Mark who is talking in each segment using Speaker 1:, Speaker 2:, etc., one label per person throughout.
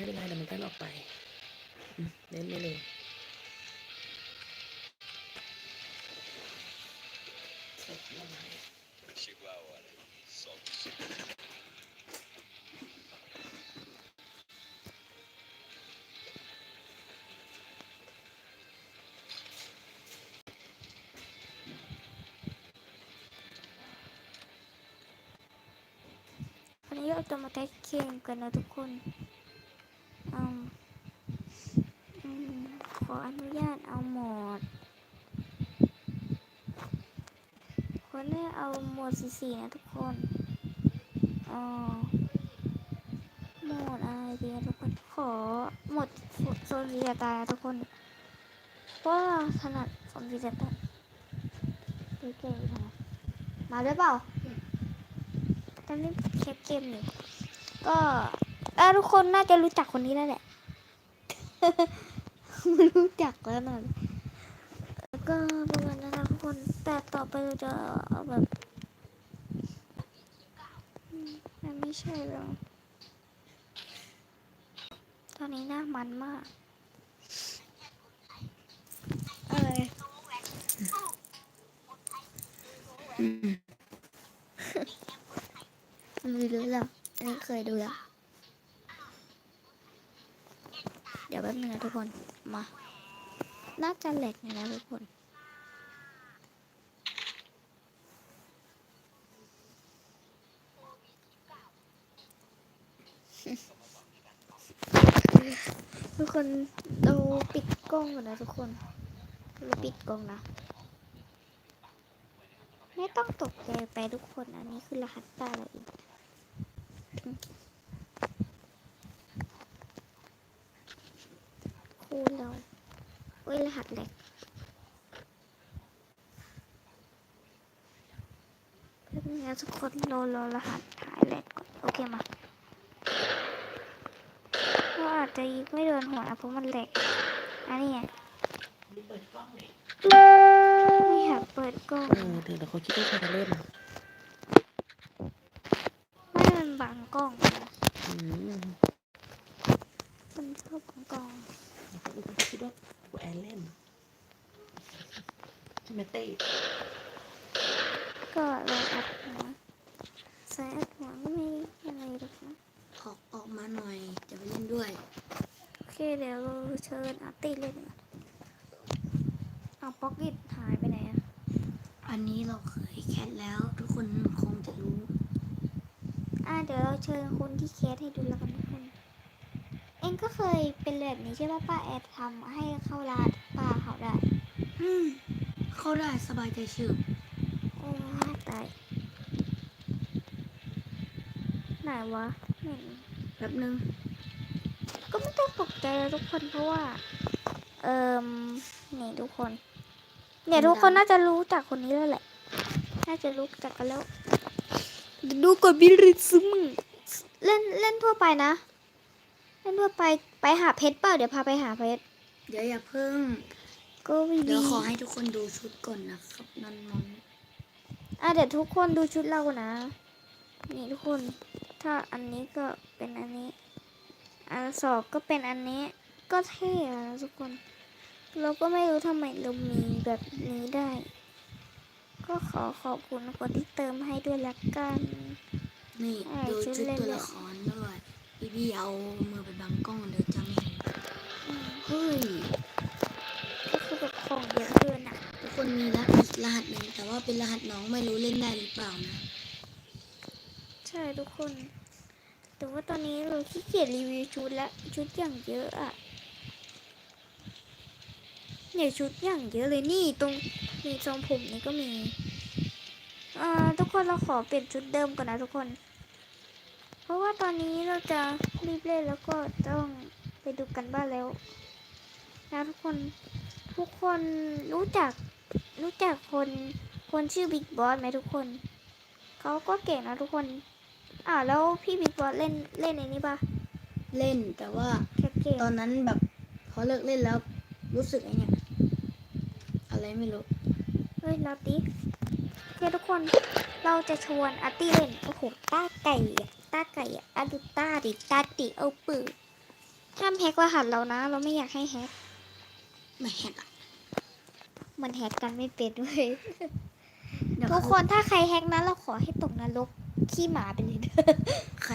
Speaker 1: ไม่เป็นไรเดี๋ยวมันก็ออกไปเล่นไม่เลยวั
Speaker 2: นนี้เราจะมาแท็กเกมกันนะทุกคน ออนุญาตเอาหมด คนแรกเอาหมดสีสีนะทุกคนอ๋อหมดอะไรดีนะทุกคน ขอหมดโซนสีตายทุกคนเพราะว่าถนัดโซนสีตายเก่งๆนะมาได้เปล่าตอนนี้แคปเกมอยู่ก็ทุกคนน่าจะรู้จักคนนี้แล้วแหละ ไม่รู้จักแล้วนะแล้วก็ประมาณนั้นนะทุกคนแต่ต่อไปเราจะเอาแบบอืมมันไม่ใช่หรอกตอนนี้หน้ามันมากอะไรไม่รู้หรอกอันนี้เคยดูแล้ว เดี๋ยวแป๊บนึงนะทุกคน มา น่าจะแหลกอยู่นะทุกคนทุกคนเราปิดกล้องก่อนนะทุกคนเราปิดกล้องนะ ไม่ต้องตกใจไปทุกคน อันนี้คือรหัสตาเราเอง คูณเราเอ้ยรหัสแหลกแป๊บนึงนะทุกคนรอรอรหัสหายแหลกก่อน โอเคมาก็อาจจะไม่โดนหัวนะเพราะมันแหลกอันนี้ไง
Speaker 1: นี่เปิดกล้องเลย
Speaker 2: ไม่อยากเปิดกล้อง
Speaker 1: เออเดี๋ยวเดี๋ยวเขาคิดว่าใครจะเล่น
Speaker 2: ไม่มันบังกล้องนะ
Speaker 1: อืม
Speaker 2: มันชอบบังกล้อง
Speaker 1: เขาคิดว่ากูแอน เล่นใช่ไหมเต้
Speaker 2: ก็เราอัดหัวใส่อัดหัวก็ไม่อะไรหรอกนะ
Speaker 3: ออกออกมาหน่อยจะไปเล่นด้วย
Speaker 2: โอเคเดี๋ยวเราเชิญอาร์ตี้เล่นก่อนเอาป๊อกอิดหายไปไหนอะ
Speaker 3: อันนี้เราเคยแคสแล้ว ทุกคนคงจะรู้
Speaker 2: อะเดี๋ยวเราเชิญคนที่แคสให้ดูแล้วกันทุกคน เองก็เคยเป็นแบบนี้ใช่ป่ะป้าแอดทำให้เข้าร้านป้าเขาได้
Speaker 3: อืมเข้าได้สบายใจชื่อ
Speaker 2: โอ้ยตายไหนวะไม่เห็น
Speaker 3: แป๊บนึง
Speaker 2: ก็ไม่ต้องตกใจเลยทุกคนเพราะว่า เอ่มนี่ทุกคน เนี่ยทุกคนน่าจะรู้จักคนนี้แล้วแหละ น่าจะรู้จักกันแล้ว ดูกดบิริซึมงเล่นเล่นทั่วไปนะ เล่นทั่วไปไปหาเพชรเปล่าเดี๋ยวพาไปหาเพชร
Speaker 3: เดี๋ยวอย่าเพิ่ง
Speaker 2: ก็วี
Speaker 3: เดี๋
Speaker 2: วี
Speaker 3: ยวขอให้ทุกคนดูชุดก่อนนะครับนอนนอน
Speaker 2: อะเดี๋ยวทุกคนดูชุดเรานะ นี่ทุกคน ถ้าอันนี้ก็เป็นอันนี้ อันสองก็เป็นอันนี้ ก็เท่อะทุกคน เราก็ไม่รู้ทำไมเรามีแบบนี้ได้ ก็ขอขอบคุณคนที่เติมให้ด้วยละกัน
Speaker 3: นี่
Speaker 2: อ่า
Speaker 3: ดู
Speaker 2: ชุด
Speaker 3: ชุด
Speaker 2: เล่น
Speaker 3: ตัว
Speaker 2: เลย
Speaker 3: ละครด้วย พี่พี่เอามือไปบังกล้องเดี๋ยวจะไม่เห็นเฮ้ย
Speaker 2: ก็คือแบบของเยอะเกินอะ
Speaker 3: ทุกคนมีรหัสอีกรหัสหนึ่งแต่ว่าเป็นรหัสน้องไม่รู้เล่นได้หรือเปล่านะ
Speaker 2: ใช่ทุกคน แต่ว่าตอนนี้เราขี้เกียจรีวิวชุดแล้วชุดอย่างเยอะอะเนี่ยชุดอย่างเยอะเลยนี่ตรงมีทรงผมนี่ก็มีอ่าทุกคนเราขอเปลี่ยนชุดเดิมก่อนนะทุกคน ราะว่าตอนนี้เราจะรีบเล่นแล้วก็ต้องไปดูกันบ้านแล้วนะทุกคนทุกคนรู้จักรู้จักคนคนชื่อบิ๊กบอสไหมทุกคนเขาก็เก่งนะทุกคน อ่าวแล้วพี่บิ๊กบอสเล่นเล่นในนี้ปะ
Speaker 3: เล่นแต่ว่า
Speaker 2: แคปเกม
Speaker 3: ตอนนั้นแบบพอเลิกเล่นแล้วรู้สึกไอ้เนี่ยอะไรไม่รู้
Speaker 2: เฮ้ยเราติโอเคทุกคนเราจะชวนอาร์ตี้เล่นโอ้โหต้าไก่อะ ต้าไก่อะอะดูต้าดิต้าติเอาปืนห้ามแฮกรหัสเรานะ เราไม่อยากให้แฮก
Speaker 3: ไม่แฮกอะ
Speaker 2: มันแฮกกันไม่เป็นเว้ย
Speaker 3: เดี๋ยว
Speaker 2: ทุกคนถ้าใครแฮกนะเราขอให้ตกนรกขี้หมาไปเลยเด้อ
Speaker 3: ใคร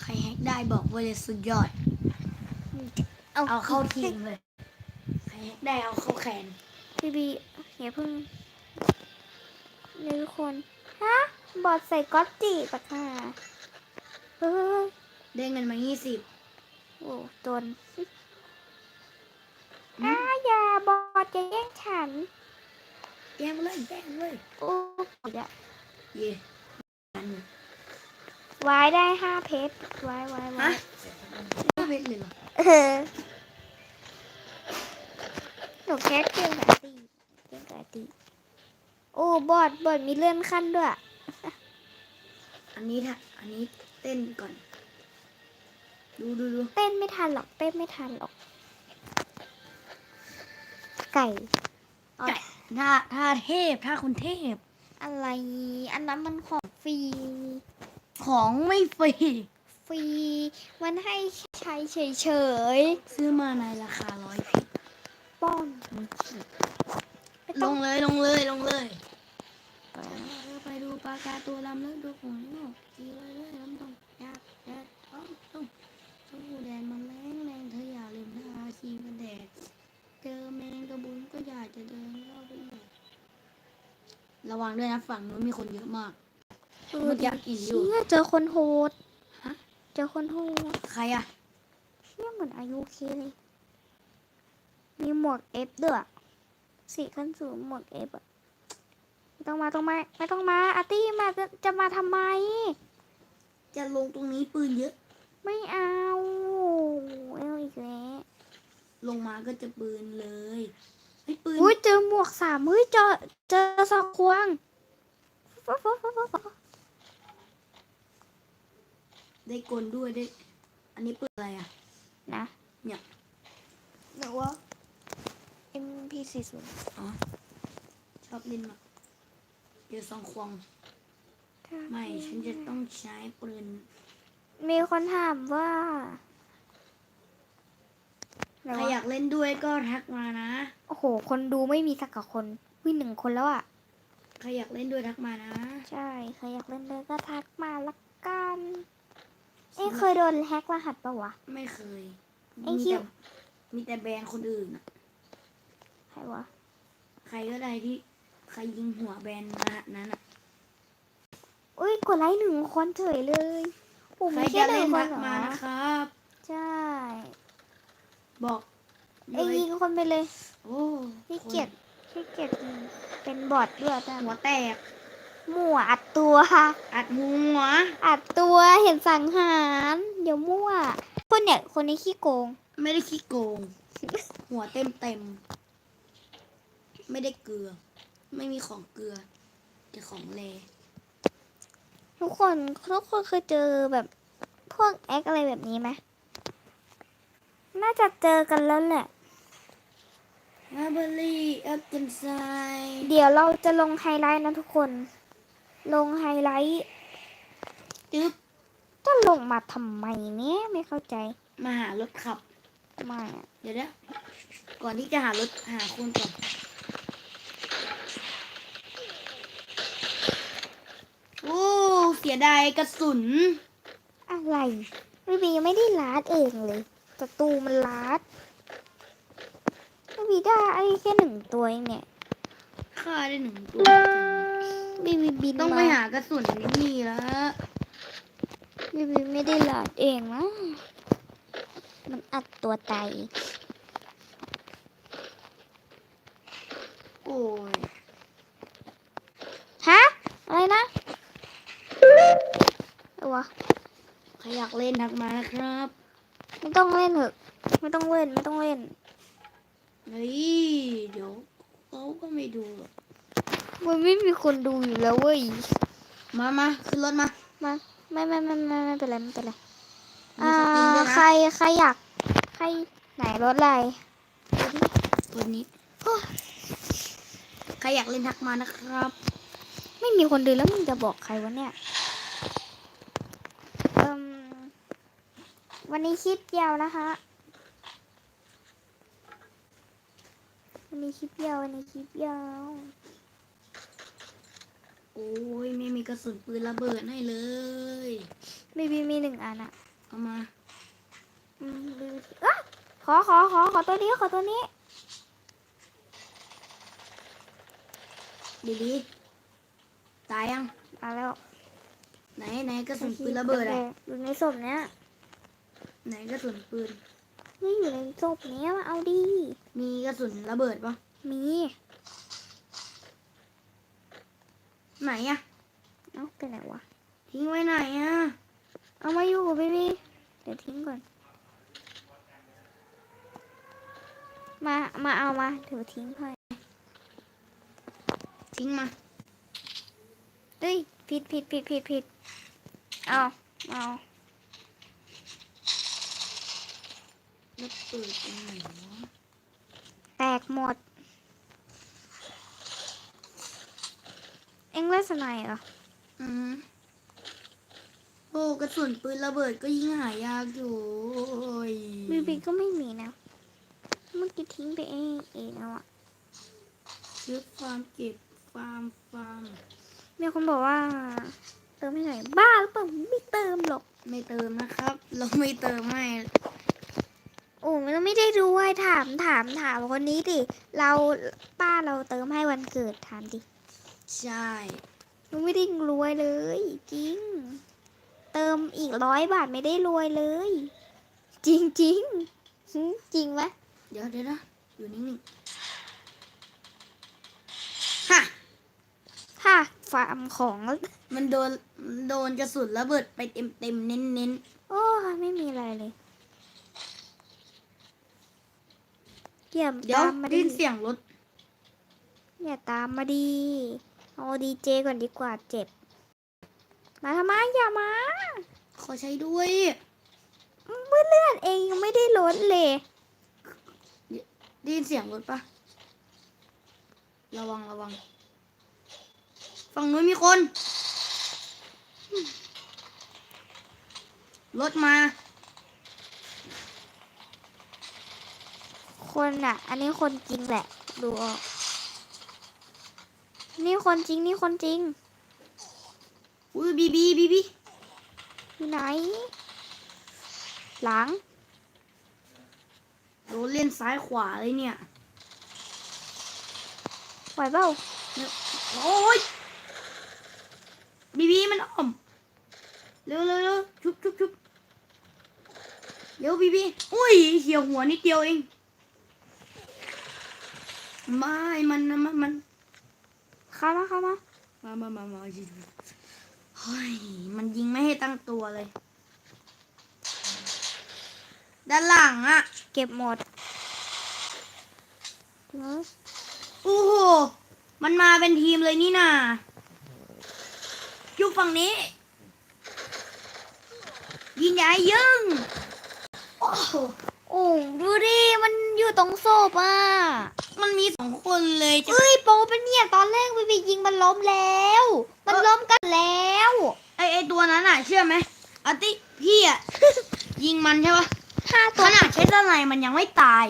Speaker 3: ใครแฮกได้บอกว่าเลยสุดยอด
Speaker 2: เอา
Speaker 3: เอาเข้าทีมเลย ใครแฮกได้เอาเข้าแคน
Speaker 2: พี่บีอย่าเพิ่งเลยทุกคน ฮะ บอดใส่ก๊อตจีปะค่ะเฮ้ย
Speaker 3: ได้เงินมายี่สิบ
Speaker 2: โอ้จนอ้าอย่าบอดจะแย่งฉัน
Speaker 3: แย่งเลยแย่งเลย
Speaker 2: โอ้ยอะ
Speaker 3: เย่กันอยู่
Speaker 2: ไว้ได้ห้าเพชรไว้ไว้ไว้
Speaker 3: ฮะไม่เป็นเลยเหรอ
Speaker 2: เออหนูแค่เกมกับตีเกมกับตีโอ้บอดบอดมีเลื่อนขั้นด้วย
Speaker 3: อันนี้ถ้าอันนี้ เต้นก่อน ดูดูดู
Speaker 2: เต้นไม่ทันหรอก เต้นไม่ทันหรอก ไก่
Speaker 3: ไก่ ถ้าถ้าเทพถ้าคุณเทพ
Speaker 2: อะไร อันนั้นมันของฟรี
Speaker 3: ของไม่ฟรี
Speaker 2: ฟรี มันให้ใช้เฉย
Speaker 3: ซื้อมาในราคาร้อยพิษ
Speaker 2: ๆป้อน ไม่
Speaker 3: ล
Speaker 2: ต้อง
Speaker 3: งเลยลงเลยลงเลย ไปดูปลากาตัวลำเลิกดูของโลกกีเลยเลยลำต้องยากแดดต้องต้องสู้แดดมันแรงแรงเธออย่าลืมทาครีมกันแดด เจอแมงกระบุนก็อยากจะเดินเข้าไปอีกระวังด้วยนะฝั่งนู้นมีคนเยอะมาก
Speaker 2: เออ
Speaker 3: เมื่อกี้กินอยู่
Speaker 2: เชี่ยเจอคนโหด
Speaker 3: ฮะ
Speaker 2: เจอคนโหด
Speaker 3: ใครอะ
Speaker 2: เชี่ยเหมือนอายุเคเลยมีหมวกเอฟด้วยสี่ขั้นสูงหมวกเอฟอะ ไม่ต้องมาต้องมาไม่ต้องมาอาร์ตี้มาจะจะมาทำไม
Speaker 3: จะลงตรงนี้ปืนเยอะ
Speaker 2: ไม่เอาเอาอีกแล้ว
Speaker 3: ลงมาก็จะปืนเลยไอ้ยปืน
Speaker 2: อุ้ยเจอหมวกสามเฮ้ยเจอเจอสองควง
Speaker 3: ได้กลด้วยได้ อันนี้ปืนอะไรอะ
Speaker 2: นะ
Speaker 3: เนี่ย
Speaker 2: หรือว่า MP40
Speaker 3: อ๋อ ชอบเล่นมาก เดี๋ยวสองควง ไม่ ฉันจะต้องใช้ปืน
Speaker 2: มีคนถามว่าไหน
Speaker 3: ใคร
Speaker 2: วะ
Speaker 3: อยากเล่นด้วยก็ทักมานะ
Speaker 2: โอ้โห คนดูไม่มีสักกับคนวิ่งหนึ่งคนแล้วอะ
Speaker 3: ใครอยากเล่นด้วยทักมานะ
Speaker 2: ใช่ ใครอยากเล่นเลยก็ทักมาละกันเอ้เคยโดนแฮกรหัสปะวะ
Speaker 3: ไม่เคย
Speaker 2: ไอ้
Speaker 3: มี
Speaker 2: ที่
Speaker 3: แต่มีแต่แบรนด์คนอื่นอะ
Speaker 2: ใครวะ
Speaker 3: ใครก็ได้ที่ ใครยิงหัวแบรนด์รหัสนั้นอะ
Speaker 2: อุ้ยกดไลค์หนึ่งคนเฉยเลยโอ้
Speaker 3: ใคร
Speaker 2: มีแค่
Speaker 3: จะ
Speaker 2: ห
Speaker 3: เล่
Speaker 2: นึ่
Speaker 3: น
Speaker 2: งค
Speaker 3: ทั
Speaker 2: น
Speaker 3: ก
Speaker 2: เหรอ
Speaker 3: มานะครับ
Speaker 2: ใช่
Speaker 3: บอก
Speaker 2: ไอ้ยิงคนไปเลย
Speaker 3: โอ้
Speaker 2: พี่เกียจพี่เกียจยิงเป็นบอทด้วยแต่
Speaker 3: หัวแตก
Speaker 2: มั่วอัดตัว
Speaker 3: อัดหัว
Speaker 2: อัดตัวเห็นสังหาร เดี๋ยวมั่ว คนเนี่ยคนนี้ขี้โกง
Speaker 3: ไม่ได้ขี้โกง หัวเต็มเต็มๆไม่ได้เกลือ ไม่มีของเกลือแต่ของเล
Speaker 2: ทุกคนทุกคนเคยเจอแบบพวกแอคอะไรแบบนี้ไหมน่าจะเจอกันแล้วแหละ
Speaker 3: อาเบอรี่อัพกันไซ
Speaker 2: เดี๋ยวเราจะลงไฮไลท์นะทุกคน ลงไฮไลท์
Speaker 3: จึ๊บ
Speaker 2: จะลงมาทำไมเนี่ยไม่เข้าใจ
Speaker 3: มาหารถขับ
Speaker 2: ไม่อะ
Speaker 3: เดี๋ยวนะก่อนที่จะหารถหาคนก่อน โอ้ เสียดายกระสุน
Speaker 2: อะไรพี่บียังไม่ได้ลาดเองเลยศัตรูมันลาดพี่บีได้ไอ้แค่หนึ่งตัวเองเนี่ย
Speaker 3: ฆ่าได้หนึ่งตัว
Speaker 2: บีบีบิน
Speaker 3: ต้องไป
Speaker 2: มา
Speaker 3: หากระสุนนี่แล้ว
Speaker 2: บีบีไม่ได้ลาดเองนะมันอัดตัวตาย
Speaker 3: โอ้ย
Speaker 2: ฮะอะไรนะ เอาวะ
Speaker 3: ใครอยากเล่นทักมานะครับ
Speaker 2: ไม่ต้องเล่นเถอะไม่ต้องเล่นไม่ต้องเล่น
Speaker 3: เฮ้ยเดี๋ยวเขาก็ไม่ดูหรอก
Speaker 2: มันไม่มีคนดูอยู่แล้วเว้ย
Speaker 3: มามาขึ้นรถมา
Speaker 2: มาไม่ไม่ไม่ไม่ไม่เป็นไรไม่เป็นไร
Speaker 3: มี
Speaker 2: อ่า
Speaker 3: สกินด้วยนะ
Speaker 2: ใครใครอยากใครไหนรถอะไร
Speaker 3: ตัวนี้ใครอยากเล่นทักมานะครับ
Speaker 2: ไม่มีคนดูแล้วมึงจะบอกใครวะเนี่ย วันนี้คลิปยาวนะคะ วันนี้คลิปยาววันนี้คลิปยาว
Speaker 3: โอ้ยไม่มีกระสุนปืนระเบิดให้เลย
Speaker 2: ไม่มีมีหนึ่งอันอะ
Speaker 3: เอามา
Speaker 2: อืมอะขอขอขอขอตัวนี้ขอตัวนี้
Speaker 3: ดีดีตายยัง
Speaker 2: ตายแล้ว
Speaker 3: ไหนไหนกระสุนปืนระเบิดอะ
Speaker 2: อยู่ในศพเนี้ย
Speaker 3: ไหนกระสุนปืน
Speaker 2: นี่อยู่ในศพเนี้ยมาเอาดี
Speaker 3: มีกระสุนระเบิดปะ
Speaker 2: มี
Speaker 3: ไหนอะ
Speaker 2: เอ้าไปไหนวะ
Speaker 3: ทิ้งไว้ไหนอะ
Speaker 2: เอามาอยู่บีบีเดี๋ยวทิ้งก่อน มา มาเอามาเดี๋ยวทิ้งให้
Speaker 3: ทิ้งมา
Speaker 2: เอ้ยผิดผิดผิดผิดผิดเอาเอา
Speaker 3: แล้วเปิดตรงไหนวะ
Speaker 2: แตกหมด เอ็งเล่นสไนเหรอ
Speaker 3: อืมโอ้กระสุนปืนระเบิดก็ยิ่งหายากอยู่โอ้ย
Speaker 2: บีบีก็ไม่มีนะ เมื่อกี้ทิ้งไปเองเองแล้วอะ
Speaker 3: ซื้อฟาร์มเก็บฟาร์มฟาร์ม
Speaker 2: มีคนบอกว่า เติมให้หน่อยบ้าหรือเปล่าไม่เติมหรอก
Speaker 3: ไม่เติมนะครับ เราไม่เติมให้
Speaker 2: โอ้มันไม่ได้รวยถามถามถามคนนี้ดิ เราป้าเราเติมให้วันเกิดถามดิ
Speaker 3: ใช่
Speaker 2: มันไม่ได้รวยเลยจริง เติมอีกร้อยบาทไม่ได้รวยเลย จริงจริงหึจริงไหม
Speaker 3: เดี๋ยวเดี๋ยวนะอยู่นิ่งๆฮะ
Speaker 2: ค่ะฟาร์มของ
Speaker 3: มันโดนโดนกระสุนระเบิดไปเต็มเต็มๆเน้นเน้น
Speaker 2: โอ้ไม่มีอะไรเลย เยี่ยม
Speaker 3: ๆเดี๋ยว
Speaker 2: ตามมา
Speaker 3: ได้
Speaker 2: ดี
Speaker 3: ยินเสียงรถ
Speaker 2: อย่าตามมาดีเอาดีเจก่อนดีกว่าเจ็บ มาทำไมอย่ามา
Speaker 3: ขอใช้ด้วย
Speaker 2: เมื่อเลือดเองยังไม่ได้ลดเลย
Speaker 3: ได้ยินเสียงรถปะระวังระวัง ฝั่งนู้นมีคน รถมา
Speaker 2: คนอะ อันนี้คนจริงแหละ ดูออก นี่คนจริง นี่คนจริง
Speaker 3: อุ้ยบีบีบีบี
Speaker 2: อยู่ไหน หลัง
Speaker 3: โดนเล่นซ้ายขวาเลยเนี่ย
Speaker 2: ไหวเปล่า
Speaker 3: โอ้ยบีบีมันอ้อม เร็วเร็วเร็วชุบชุบชุบเร็วบีบีอุ้ยเหี่ยวหัวนิดเดียวเอง ไม่มันนะมันมัน
Speaker 2: เข้ามาเข้ามา
Speaker 3: มามามามาเฮ้ยมันยิงไม่ให้ตั้งตัวเลย ด้านหลังอะ
Speaker 2: เก็บหมดเออ
Speaker 3: โอ้โหมันมาเป็นทีมเลยนี่นาอยู่ฝั่งนี้ ยิงใหญ่ยึงโอ้โห
Speaker 2: โอ้ดูดิ มันอยู่ตรงศพอะ
Speaker 3: มันมีสองคนเลยจะ
Speaker 2: เอ้ยโปเป็นเนี่ยตอนแรกวิวียิงมันล้มแล้ว มันล้มกันแล้ว
Speaker 3: ไอไอตัวนั้นอะเชื่อไหมอาติพี่อะยิงมันใช่ปะ
Speaker 2: ห้า
Speaker 3: ข
Speaker 2: ตัว
Speaker 3: นาดใช้สไนมันยังไม่ตาย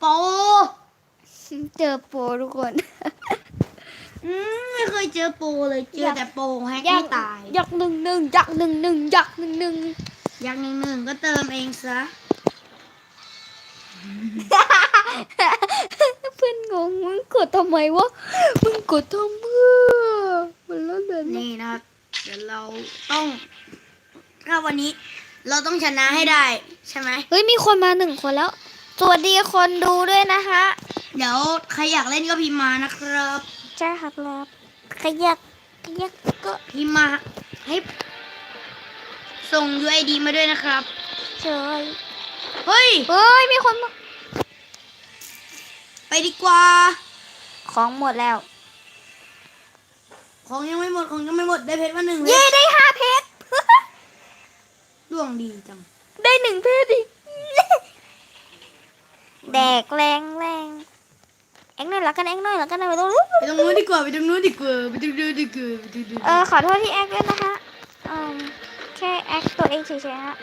Speaker 3: โป
Speaker 2: เจอโปรทุกคน
Speaker 3: อืมไม่เคยเจอโปเลยเจอแต่โปแฮก
Speaker 2: ยั
Speaker 3: ไม่
Speaker 2: ก
Speaker 3: ตาย
Speaker 2: ยักหนึ่งหนึ่งยักหนึ่งหนึ่งยักหนึ่งหนึ่ง
Speaker 3: อย่างหนึ่งหนึ่งก็เติมเองซะ
Speaker 2: เพื่อนงงมึงกดทำไมวะ มึงกดทำเพื่อมันแล้วเดิน
Speaker 3: นี่นะครับ เดี๋ยวเราต้องถ้าวันนี้ เราต้องชนะให้ได้ ใช่ไหม
Speaker 2: เฮ้ย มีคนมาหนึ่งคนแล้ว สวัสดีคนดูด้วยนะคะ
Speaker 3: เดี๋ยวใครอยากเล่นก็พิมพ์มานะครับ
Speaker 2: ใช่ครับครับขยักขยักก็
Speaker 3: พิมพ์มาให้ส่ง UID มาด้วยนะครับ
Speaker 2: เฉย
Speaker 3: เฮ้ย
Speaker 2: เฮ้ย มีคนมา
Speaker 3: ไป ดีกว่า
Speaker 2: ของหมดแล้ว
Speaker 3: ของยังไม่หมดของยังไม่หมดได้เพชรมาหนึ่งเล
Speaker 2: เย่
Speaker 3: ย
Speaker 2: ได้ห้าเพชร
Speaker 3: ดวงดีจัง
Speaker 2: ได้หนึ่งเพชรอีกแดกแรงแรงเอ็งหน่อยละกันเอ็งหน่อยละกันนะไม่ต้องรู้
Speaker 3: ไปตรงนู้นดีกว่าไปตรงนู้นดีกว่าไปตรงนู้นดีกว่าไปตรงนู้น
Speaker 2: เออขอโทษที่แอคด้วยนะคะอืมแค่แอคตัวเองเฉยๆฮะ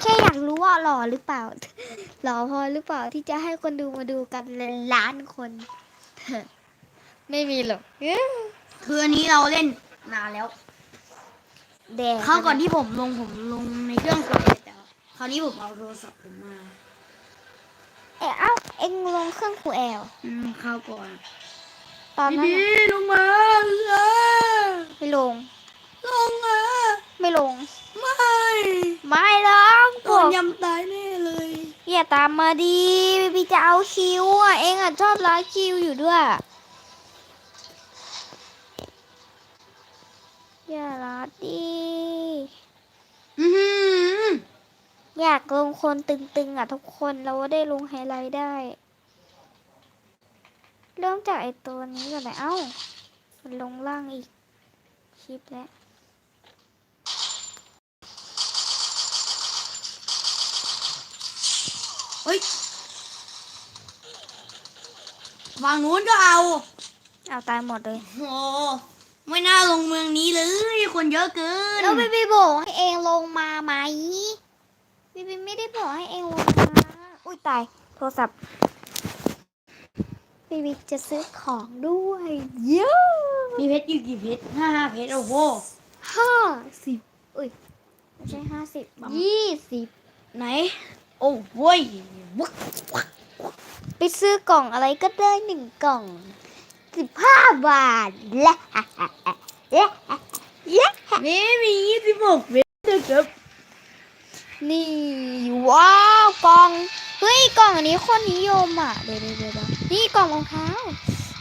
Speaker 2: แค่อยากรู้ว่าหล่อหรือเปล่า หล่อพอหรือเปล่าที่จะให้คนดูมาดูกันล้านคน ไม่มีหรอก
Speaker 3: คืออันนี้เราเล่นนานแล้ว
Speaker 2: แดง
Speaker 3: คราวก่อนที่ผมลงผมลงในเครื่องกดแต่ว่าคราวนี้ผมเอาโทรศัพท์ผมมา
Speaker 2: เอ้ยเอ้าเอ็งลงเครื่องครูแอล
Speaker 3: อืมคราวก่อน
Speaker 2: ตอนนั้น
Speaker 3: ดี
Speaker 2: น่ะ
Speaker 3: ลงมาเออ
Speaker 2: ไม่ลง
Speaker 3: ลงมา
Speaker 2: ไม่ลง
Speaker 3: ไม่
Speaker 2: ไม่ลง
Speaker 3: โด
Speaker 2: พวนก
Speaker 3: ยำตายแน่เลย
Speaker 2: อย่าตามมาดีพี่จะเอาคิวอะ เองอะชอบล้าคิวอยู่ด้วย อย่าล้าดี
Speaker 3: อือหือ
Speaker 2: อยากลงคนตึงๆ อะ ทุกคนเราได้ลงไฮไลท์ได้ เริ่มจากไอตัวนี้ก่อนเลยเอ้า มันลงล่างอีกคลิปแล้ว
Speaker 3: เฮ้ยฝั่งนู้นก็เอา
Speaker 2: เอาตายหมดเลย
Speaker 3: โอ้ไม่น่าลงเมืองนี้เลย คนเยอะเกิน
Speaker 2: แล้วพี่พี่บอกให้เองลงมาไหมพี่พี่ไม่ได้บอกให้เองลงมาอุ้ยตาย โทรศัพท์พี่พี่จะซื้อของด้วยเยอะ
Speaker 3: มีเพชรอยู่กี่เพชรห้าห้าเพชรโอ้โห
Speaker 2: ห้าสิบอุ้ยไม่ใช่ห้าสิบ
Speaker 3: ประมาณ
Speaker 2: ยี่สิบ
Speaker 3: ไหน โอ้โว้ยวัก
Speaker 2: ไปซื้อกล่องอะไรก็ได้หนึ่งกล่องสิบห้าบาทและและและ
Speaker 3: เมมียี่สิบหกเพชรนะครับ
Speaker 2: นี่ว้าวกล่องเฮ้ยกล่องอันนี้คนนิยมอะเดี๋ยวเดี๋ยวเดี๋ยวเดี๋ยวนี่กล่องรองเท้า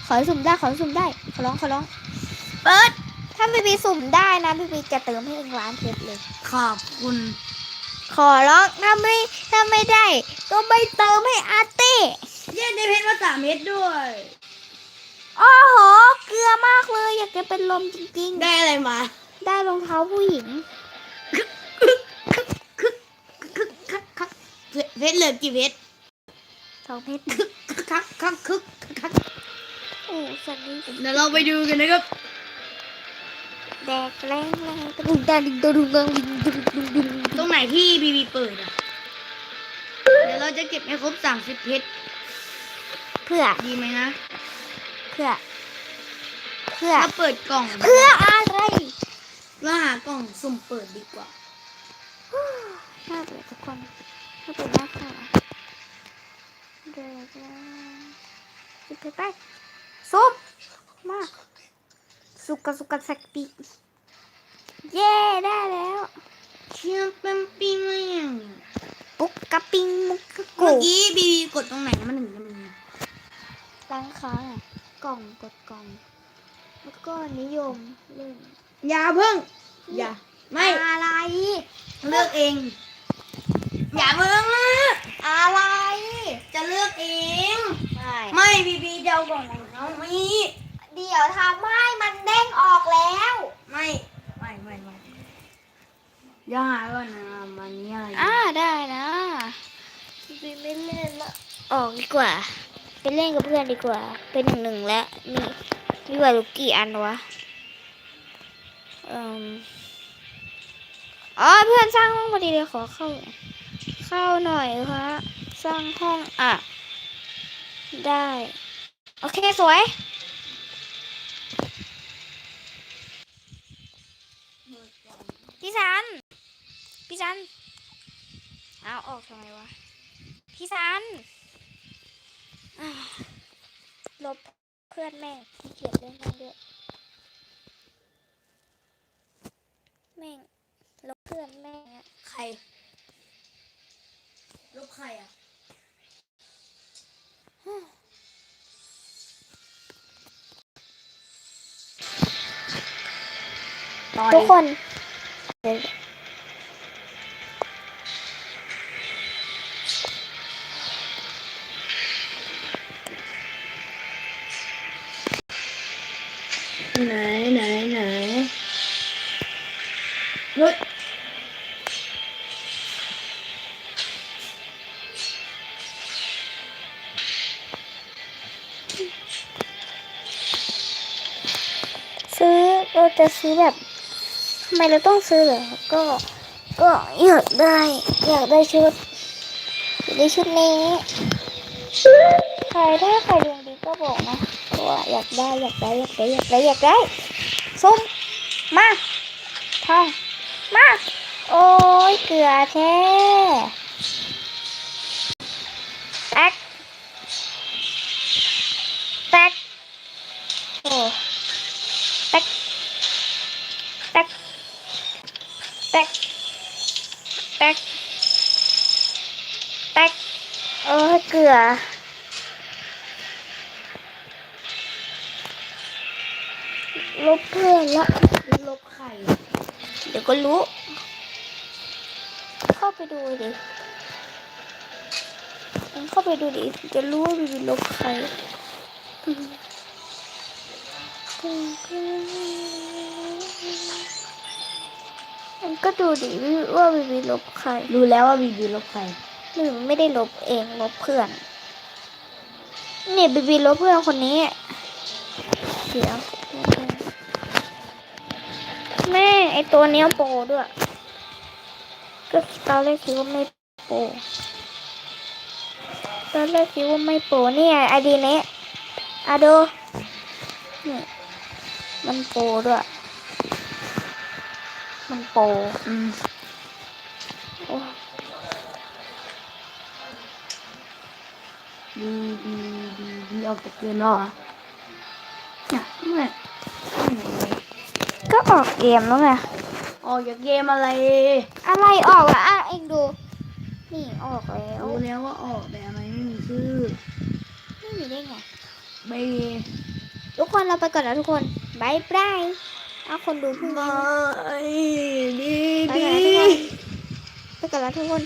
Speaker 2: ขอให้สุ่มได้ขอให้สุ่มได้ขอร้องขอร้อง
Speaker 3: เปิด
Speaker 2: ถ้าพี่พีสุ่มได้นะพี่พีจะเติมให้เองล้านเพชรเลย
Speaker 3: ขอบคุณ
Speaker 2: ขอร้องถ้าไม่ถ้าไม่ได้ ก็ไม่เติมให้อาร์ตี้
Speaker 3: เย้ได้เพชรมาสามเพชรด้วย
Speaker 2: โอ้โห เกลือมากเลย อยากจะเป็นลมจริงๆ
Speaker 3: ได้อะไรมา
Speaker 2: ได้รองเท้าผู้หญิง
Speaker 3: เพชรเหลือกี่เพชร
Speaker 2: สองเพชร
Speaker 3: คักคักคึกคัก
Speaker 2: โอ้สันนี้
Speaker 3: เดี๋ยวเราไปดูกันนะครับ
Speaker 2: แดกแรงแรงกระดุงดาดิงกระดุงดังดิงดุงดุงดุง
Speaker 3: ตรง ไหนที่บีบีเปิดอะ เดี๋ยวเราจะเก็บให้ครบสามสิบเพชร
Speaker 2: เพื่อ
Speaker 3: ดีไหมนะ
Speaker 2: เพื่อ เพื่อ
Speaker 3: ถ้าเปิดกล่อง
Speaker 2: เพื่ออะไร
Speaker 3: แล้วหากล่องสุ่มเปิดดีกว่า
Speaker 2: น่าเบื่อทุกคนน่าเบื่อมากค่ะเดี๋ยวจะจิบไปไปซุปมาสุกะสุกะสักปีเย้ได้แล้ว
Speaker 3: เชื่อเป็นปีไหมอะ
Speaker 2: ปุ๊กกะปิงมุกกะโก
Speaker 3: เมื่อกี้บีบีกดตรงไหนนะมันถึงจะมี
Speaker 2: ล้างค้างอะกล่องกดกล่อง แล้วก็นิยมเล่น
Speaker 3: อย่าเพิ่ง อย่า ไม่
Speaker 2: อะไร
Speaker 3: เลือกเอง อย่าเพิ่งนะ
Speaker 2: อะไร
Speaker 3: จะเลือกเอง
Speaker 2: ไม่
Speaker 3: ไม่บีบีจะเอากล่องของเขาไม่
Speaker 2: เดี๋ยวทำให้มันเด้งออกแล้ว
Speaker 3: ไม่ไม่ไม่ไม่อ ย่าหาก่อนนะวันนี้อะไร
Speaker 2: อ่าได้นะบีไม่เล่นละออกดีกว่า ไปเล่นกับเพื่อนดีกว่า เป็นหนึ่งหนึ่งแล้วมีมีว่าลูกกี่อันวะอ่มอ๋อเพื่อนสร้างห้องพอดีเลยขอเข้า เข้าหน่อยคะสร้างห้องอะ ได้ โอเค สวยพี่สัน พี่สันเอาออกทำไมวะ พี่สันอ่าลบเพื่อนแม่งขี้เกียจเล่นแม่งด้วยแม่งลบเพื่อนแม่งอะ
Speaker 3: ใคร ลบใครอะ
Speaker 2: ทุกคน ซื้อแบบทำไมเราต้องซื้อเหรอก็ ก็อยากได้อยากได้ชุดอยากได้ชุดนี้ใครถ้าใครดวงดีก็บอกนะเพราะว่าอยากได้อยากได้อยากได้อยากได้อยากได้ซุ่มมาทองมาโอ้ยเกลือแท้ เข้าไปดูดิจะรู้ว่าบีบีลบใครมันก็ดูดิว่าบีบีลบใคร
Speaker 3: รู้แล้วว่าบีบีลบไข่
Speaker 2: หรือไม่ได้ลบเองลบเพื่อน เนี่ยบีบีลบเพื่อนคนนี้ เดี๋ยว แม่งไอตัวเนี้ยโปรด้วย ก็ตอนแรกคิดว่าไม่โปร ตอนแรกคิดว่าไม่โปรเนี่ยไอดีเนี้ยอะดูนี่มันโปรด้วย มันโปร
Speaker 3: อืม
Speaker 2: โอ้ย
Speaker 3: บีบีบีบีออกจากเกมแล้วเหรอเนี่ยเมื่อ
Speaker 2: ก็ออกเกมแล้วไง
Speaker 3: ออกจากเกมอะไร
Speaker 2: อะไรออกอะอะเองดู นี่ออกแล้ว
Speaker 3: รู้แล้วว่าออกแต่ทำไมไม่มีชื่อ
Speaker 2: ไม่มีได้ไง
Speaker 3: ไม่
Speaker 2: ทุกคนเราไปก่อนนะทุกคนบายบายเอาคนดูพรุ่งนี้
Speaker 3: ไม่ดี
Speaker 2: ไป
Speaker 3: ดี
Speaker 2: ก่อนนะทุกคนไปก่อนแล้วทุกคน